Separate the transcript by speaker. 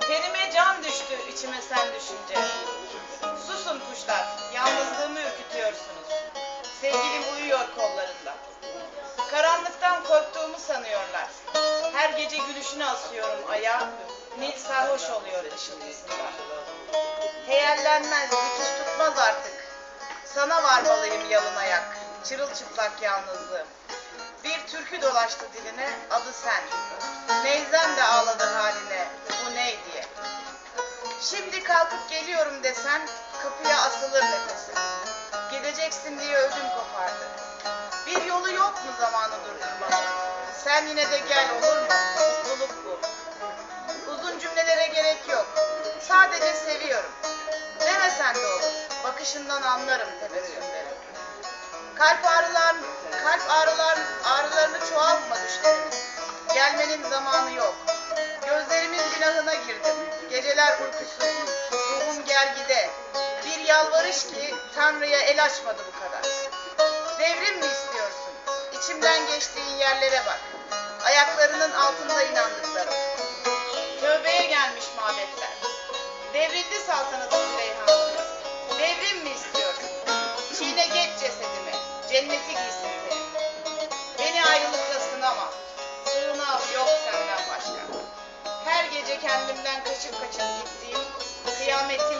Speaker 1: Tenime can düştü içime sen düşünce. Susun kuşlar, yalnızlığımı ürkütüyorsunuz. Sevgilim uyuyor kollarında. Karanlıktan korktuğumu sanıyorlar. Her gece gülüşünü asıyorum aya. Nil sarhoş oluyor ışıltısında. Heyellenmez, dikiş tutmaz artık. Sana varmalıyım yalın ayak. Çırılçıplak yalnızlığım. Türkü dolaştı diline, adı sen. Neyzen de ağladı haline, bu ney diye. Şimdi kalkıp geliyorum desen, kapıya asılır nefesim. Gideceksin diye ödüm kopardı. Bir yolu yok mu zamanı durdurmanın? Sen yine de gel olur mu? Mutluluk bu. Uzun cümlelere gerek yok. Sadece seviyorum. Demesen de olur. Bakışından anlarım tebessümleri. Kalp ağrılar, kalp Geceler uykusuz, ruhum gergide. Bir yalvarış ki Tanrı'ya el açmadı bu kadar. Devrim mi istiyorsun? İçimden geçtiğin yerlere bak. Ayaklarının altında inandıklarım. Tövbeye gelmiş mabetler. Devrildi saltanatı Süleyhan'ın. Devrim mi istiyorsun? Çiğne geç cesedimi. Cenneti giysin seni. Beni ayrılıkla sınama. Sığınağım yok senden başka. Her gece kendimden kaçıp kaçıp gittiğim kıyametimsin